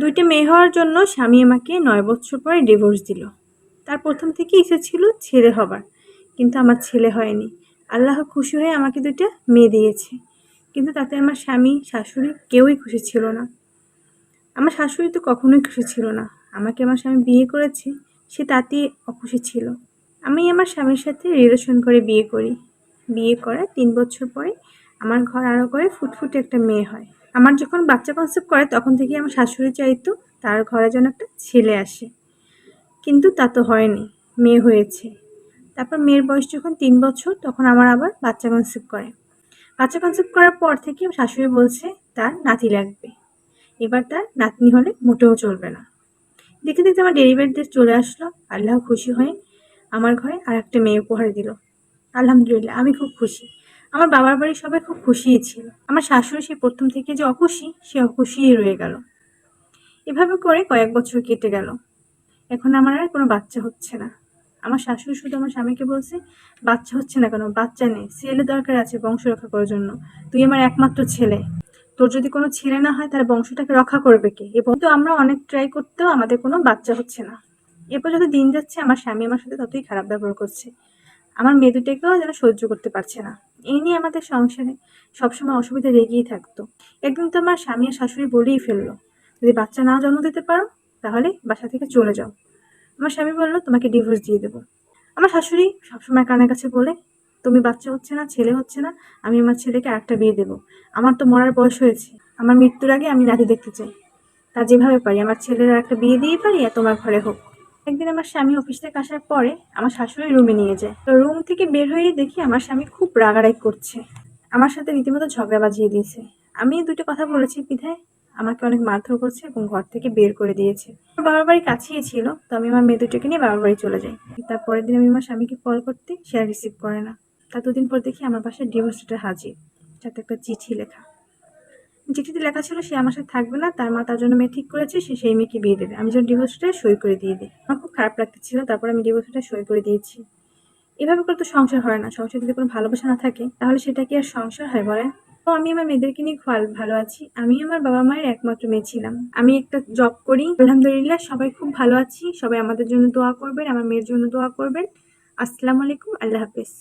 দুইটা মেয়ে হওয়ার জন্য স্বামী আমাকে নয় বছর পরে ডিভোর্স দিল। তার প্রথম থেকে ইচ্ছে ছিল ছেলে হবার, কিন্তু আমার ছেলে হয়নি। আল্লাহ খুশি হয়ে আমাকে দুইটা মেয়ে দিয়েছে, কিন্তু তাতে আমার স্বামী, শাশুড়ি কেউই খুশি ছিল না। আমার শাশুড়ি তো কখনোই খুশি ছিল না। আমাকে আমার স্বামী বিয়ে করেছে, সে তাতেই অখুশি ছিল। আমি আমার স্বামীর সাথে রিলেশন করে বিয়ে করি। বিয়ে করার তিন বছর পরে আমার ঘর আরও করে ফুটফুটে একটা মেয়ে হয়। আমার যখন বাচ্চা কনসেপ্ট করে, তখন থেকে আমার শাশুড়ি চাইতো তার ঘরে যেন একটা ছেলে আসে। কিন্তু তা তো হয়নি, মেয়ে হয়েছে। তারপর মেয়ের বয়স যখন তিন বছর, তখন আমার আবার বাচ্চা কনসেপ্ট করে। বাচ্চা কনসেপ্ট করার পর থেকে শাশুড়ি বলছে, তার নাতি লাগবে। এবার তার নাতনি হলে মোটেও চলবে না। দেখতে দেখতে আমার ডেলিভারি ডেট চলে আসলো। আল্লাহ খুশি হয়ে আমার ঘরে আর একটা মেয়ে উপহার দিল। আলহামদুলিল্লাহ, আমি খুব খুশি। আমার বাবার বাড়ির সবাই খুব খুশিই ছিল। আমার শাশুড়ি সে প্রথম থেকে যে অখুশি, সে অখুশিই রয়ে গেল। এভাবে করে কয়েক বছর কেটে গেল। এখন আমার আর কোনো বাচ্চা হচ্ছে না। আমার শাশুড়ি শুধু আমার স্বামীকে বলছে, বাচ্চা হচ্ছে না কেন? বাচ্চা নেই। ছেলে দরকার আছে বংশ রক্ষা করার জন্য। তুই আমার একমাত্র ছেলে। তোর যদি কোনো ছেলে না হয়, তাহলে বংশটাকে রক্ষা করবে কে? এবং তো আমরা অনেক ট্রাই করতেও আমাদের কোনো বাচ্চা হচ্ছে না। এরপর যত দিন যাচ্ছে, আমার স্বামী আমার সাথে ততই খারাপ ব্যবহার করছে। আমার মেয়ে দুটোকেও যেন সহ্য করতে পারছে না। এই নিয়ে আমাদের সংসারে সবসময় অসুবিধা লেগেই থাকতো। একদিন তো আমার স্বামী আর শাশুড়ি বলেই ফেলল, যদি বাচ্চা না জন্ম দিতে পারো, তাহলে বাসা থেকে চলে যাও। আমার স্বামী বলল, তোমাকে ডিভোর্স দিয়ে দেবো। আমার শাশুড়ি সবসময় কানের কাছে বলে, তুমি বাচ্চা হচ্ছে না, ছেলে হচ্ছে না, আমি আমার ছেলেকে আরেকটা বিয়ে দেবো। আমার তো মরার বয়স হয়েছে, আমার মৃত্যুর আগে আমি নাতি দেখতে চাই। তা যেভাবে পারি, আমার ছেলের একটা বিয়ে দিয়ে পারি আর তোমার ঘরে হোক। একদিন আমার স্বামী অফিস থেকে আসার পরে আমার শাশুড়ি রুমে নিয়ে যায়। তো রুম থেকে বের হয়ে দেখি আমার স্বামী খুব রাগারাগ করছে। আমার সাথে রীতিমতো ঝগড়া বাজিয়ে দিয়েছে। আমি দুটো কথা বলেছি বিধায়, আমাকে অনেক মারধর করছে এবং ঘর থেকে বের করে দিয়েছে। আমার বাবার বাড়ি কাছেই ছিল, তো আমি আমার মেয়ে দুটোকে নিয়ে বাবার বাড়ি চলে যাই। তারপরের দিন আমি আমার স্বামীকে কল করতে, সে রিসিভ করে না। তার দুদিন পর দেখি আমার বাসায় ডিভোর্স হাজির সাথে একটা চিঠি লেখা। চিঠিতে লেখা ছিল, সে আমার সাথে থাকবে না, তার মা তার জন্য মেয়ে ঠিক করেছে, সে সেই মেয়েকে বিয়ে দেবে। আমি যখন ডিভোর্সটা সই করে দিয়ে দিই। আমার খুব খারাপ লাগতেছিল, তারপর আমি ডিভোর্সটা সই করে দিয়েছি। এভাবে করে তো সংসার হয় না। সংসার যদি কোনো ভালোবাসা না থাকে, তাহলে সেটা কি আর সংসার হয় বলেন? তো আমি আমার মেয়েদেরকে নিয়ে খুব ভালো আছি। আমি আমার বাবা মায়ের একমাত্র মেয়ে ছিলাম। আমি একটা জব করি। আলহামদুলিল্লাহ, সবাই খুব ভালো আছি। সবাই আমাদের জন্য দোয়া করবেন, আমার মেয়ের জন্য দোয়া করবেন। আসসালামু আলাইকুম, আল্লাহ হাফেজ।